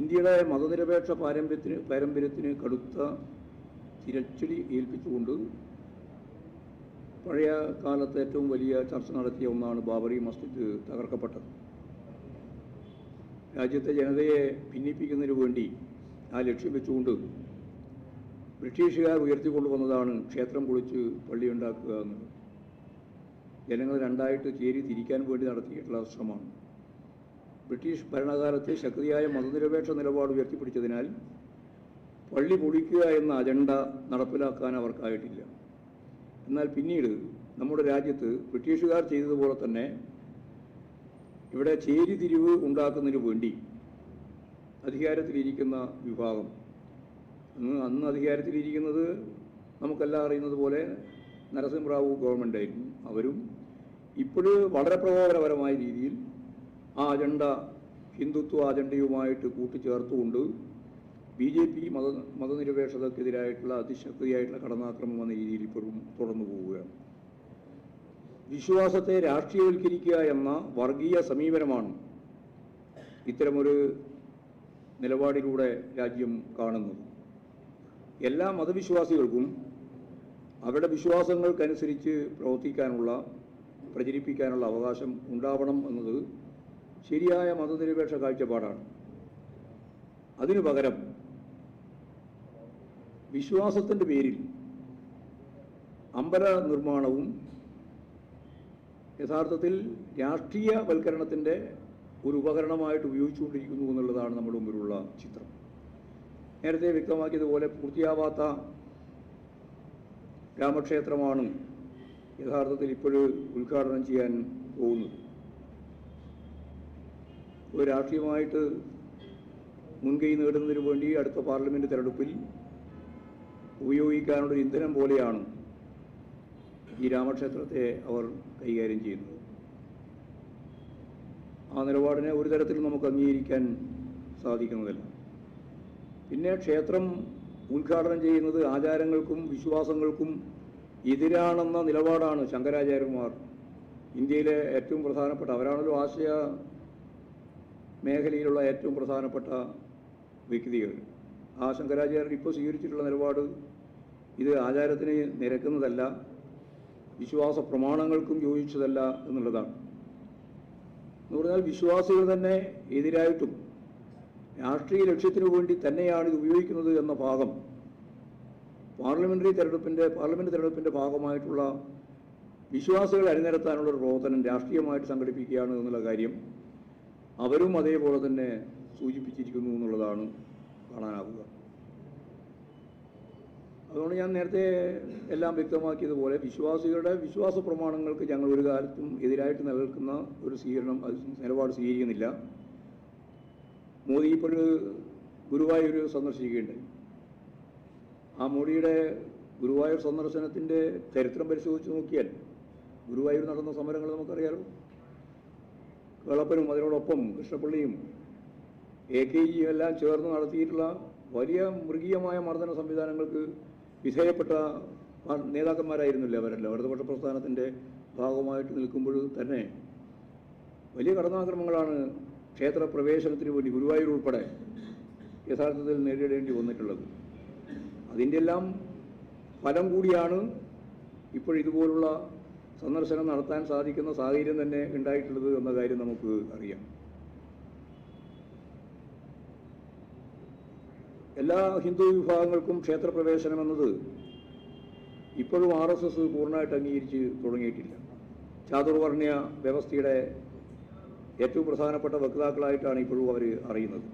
ഇന്ത്യയുടെ മതനിരപേക്ഷ പാരമ്പര്യത്തിന് പാരമ്പര്യത്തിന് കടുത്ത തിരച്ചടി ഏൽപ്പിച്ചുകൊണ്ട് പഴയ കാലത്ത് ഏറ്റവും വലിയ ചർച്ച നടത്തിയ ഒന്നാണ് ബാബറി മസ്ജിദ് തകർക്കപ്പെട്ടത്. രാജ്യത്തെ ജനതയെ ഭിന്നിപ്പിക്കുന്നതിന് വേണ്ടി ആ ലക്ഷ്യം വെച്ചുകൊണ്ട് ബ്രിട്ടീഷുകാർ ഉയർത്തിക്കൊണ്ടുവന്നതാണ് ക്ഷേത്രം പൊളിച്ച് പള്ളി ഉണ്ടാക്കുക എന്നത്. ജനങ്ങൾ രണ്ടായിട്ട് ചേരി തിരിക്കാൻ വേണ്ടി നടത്തിയിട്ടുള്ള ശ്രമമാണ്. ബ്രിട്ടീഷ് ഭരണകാലത്ത് ശക്തിയായ മതനിരപേക്ഷ നിലപാട് ഉയർത്തിപ്പിടിച്ചതിനാൽ പള്ളി പൊളിക്കുക എന്ന അജണ്ട നടപ്പിലാക്കാൻ അവർക്കായിട്ടില്ല. എന്നാൽ പിന്നീട് നമ്മുടെ രാജ്യത്ത് ബ്രിട്ടീഷുകാർ ചെയ്തതുപോലെ തന്നെ ഇവിടെ ചേരിതിരിവ് ഉണ്ടാക്കുന്നതിന് വേണ്ടി അധികാരത്തിലിരിക്കുന്ന വിഭാഗം. അന്ന് അന്ന് അധികാരത്തിലിരിക്കുന്നത് നമുക്കെല്ലാം അറിയുന്നത് പോലെ നരസിംഹറാവു ഗവൺമെന്റ് ആയിരുന്നു അവരും ഇപ്പോഴും വളരെ പ്രകോപനപരമായ രീതിയിൽ ആ അജണ്ട ഹിന്ദുത്വ അജണ്ടയുമായിട്ട് കൂട്ടിച്ചേർത്തുകൊണ്ട് ബി ജെ പി മത മതനിരപേക്ഷതക്കെതിരായിട്ടുള്ള അതിശക്തിയായിട്ടുള്ള കടന്നാക്രമം എന്ന രീതിയിൽ ഇപ്പോഴും തുടർന്നു പോവുകയാണ്. വിശ്വാസത്തെ രാഷ്ട്രീയവൽക്കരിക്കുക എന്ന വർഗീയ സമീപനമാണ് ഇത്തരമൊരു നിലപാടിലൂടെ രാജ്യം കാണുന്നത്. എല്ലാ മതവിശ്വാസികൾക്കും അവരുടെ വിശ്വാസങ്ങൾക്കനുസരിച്ച് പ്രവർത്തിക്കാനുള്ള പ്രചരിപ്പിക്കാനുള്ള അവകാശം ഉണ്ടാവണം എന്നത് ശരിയായ മതനിരപേക്ഷ കാഴ്ചപ്പാടാണ്. അതിനു പകരം വിശ്വാസത്തിന്റെ പേരിൽ അമ്പല നിർമ്മാണവും യഥാർത്ഥത്തിൽ രാഷ്ട്രീയവൽക്കരണത്തിന്റെ ഒരു ഉപകരണമായിട്ട് ഉപയോഗിച്ചുകൊണ്ടിരിക്കുന്നു എന്നുള്ളതാണ് നമ്മുടെ മുമ്പിലുള്ള ചിത്രം. നേരത്തെ വ്യക്തമാക്കിയതുപോലെ പൂർത്തിയാവാത്ത രാമക്ഷേത്രമാണ് യഥാർത്ഥത്തിൽ ഇപ്പോഴും ഉദ്ഘാടനം ചെയ്യാൻ പോകുന്നത്. ഒരു രാഷ്ട്രീയമായിട്ട് മുൻകൈ നേടുന്നതിന് വേണ്ടി അടുത്ത പാർലമെന്റ് തെരഞ്ഞെടുപ്പിൽ ഉപയോഗിക്കാനുള്ള ഇന്ധനം പോലെയാണ് ഈ രാമക്ഷേത്രത്തെ അവർ കൈകാര്യം ചെയ്യുന്നത്. ആ നിലപാടിനെ ഒരു തരത്തിലും നമുക്ക് അംഗീകരിക്കാൻ സാധിക്കുന്നതല്ല. പിന്നെ ക്ഷേത്രം ഉദ്ഘാടനം ചെയ്യുന്നത് ആചാരങ്ങൾക്കും വിശ്വാസങ്ങൾക്കും എതിരാണെന്ന നിലപാടാണ് ശങ്കരാചാര്യന്മാർ ഇന്ത്യയിലെ ഏറ്റവും പ്രധാനപ്പെട്ട അവരാണല്ലോ ആശയ മേഖലയിലുള്ള ഏറ്റവും പ്രധാനപ്പെട്ട വ്യക്തികൾ. ആ ശങ്കരാചാര്യർ ഇപ്പോൾ സ്വീകരിച്ചിട്ടുള്ള നിലപാട് ഇത് ആചാരത്തിന് നിരക്കുന്നതല്ല വിശ്വാസ പ്രമാണങ്ങൾക്കും യോജിച്ചതല്ല എന്നുള്ളതാണ്. എന്ന് പറഞ്ഞാൽ വിശ്വാസികൾ തന്നെ എതിരായിട്ടും രാഷ്ട്രീയ ലക്ഷ്യത്തിനു വേണ്ടി തന്നെയാണ് ഇത് ഉപയോഗിക്കുന്നത് എന്ന ഭാഗം പാർലമെന്ററി തെരഞ്ഞെടുപ്പിന്റെ പാർലമെന്റ് തെരഞ്ഞെടുപ്പിന്റെ ഭാഗമായിട്ടുള്ള വിശ്വാസികളെ അണിനിരത്താനുള്ള പ്രവർത്തനം രാഷ്ട്രീയമായിട്ട് സംഘടിപ്പിക്കുകയാണ് എന്നുള്ള കാര്യം അവരും അതേപോലെ തന്നെ സൂചിപ്പിച്ചിരിക്കുന്നു എന്നുള്ളതാണ് കാണാനാവുക. അതുകൊണ്ട് ഞാൻ നേരത്തെ എല്ലാം വ്യക്തമാക്കിയതുപോലെ വിശ്വാസികളുടെ വിശ്വാസ പ്രമാണങ്ങൾക്ക് ഞങ്ങൾ ഒരു കാലത്തും എതിരായിട്ട് നിലനിൽക്കുന്ന ഒരു സ്വീകരണം അത് നിലപാട് സ്വീകരിക്കുന്നില്ല. മോദി ഇപ്പോൾ ഗുരുവായൂർ സന്ദർശിക്കുകയുണ്ടായി. ആ മോഡിയുടെ ഗുരുവായൂർ സന്ദർശനത്തിന്റെ ചരിത്രം പരിശോധിച്ച് നോക്കിയാൽ ഗുരുവായൂർ നടന്ന സമരങ്ങൾ നമുക്കറിയാലോ. കേളപ്പനും അതിനോടൊപ്പം കൃഷ്ണപ്പള്ളിയും എ കെ ജിയും എല്ലാം ചേർന്ന് നടത്തിയിട്ടുള്ള വലിയ മൃഗീയമായ മർദ്ദന സംവിധാനങ്ങൾക്ക് വിധേയപ്പെട്ട നേതാക്കന്മാരായിരുന്നില്ല അവരെല്ലാം? ഇടതുപക്ഷ പ്രസ്ഥാനത്തിന്റെ ഭാഗമായിട്ട് നിൽക്കുമ്പോൾ തന്നെ വലിയ കടന്നാക്രമങ്ങളാണ് ക്ഷേത്ര പ്രവേശനത്തിന് വേണ്ടി ഗുരുവായൂർ ഉൾപ്പെടെ യഥാർത്ഥത്തിൽ നേരിടേണ്ടി വന്നിട്ടുള്ളത്. അതിന്റെ എല്ലാം ഫലം കൂടിയാണ് ഇപ്പോൾ ഇതുപോലുള്ള സന്ദർശനം നടത്താൻ സാധിക്കുന്ന സാഹചര്യം തന്നെ ഉണ്ടായിട്ടുള്ളത് എന്ന കാര്യം നമുക്ക് അറിയാം. എല്ലാ ഹിന്ദു വിഭാഗങ്ങൾക്കും ക്ഷേത്രപ്രവേശനം എന്നത് ഇപ്പോഴും ആർ എസ് എസ് പൂർണമായിട്ട് അംഗീകരിച്ച് തുടങ്ങിയിട്ടില്ല. ചാതുർവർണയ വ്യവസ്ഥയുടെ ഏറ്റവും പ്രധാനപ്പെട്ട വക്താക്കളായിട്ടാണ് ഇപ്പോഴും അവർ അറിയുന്നത്.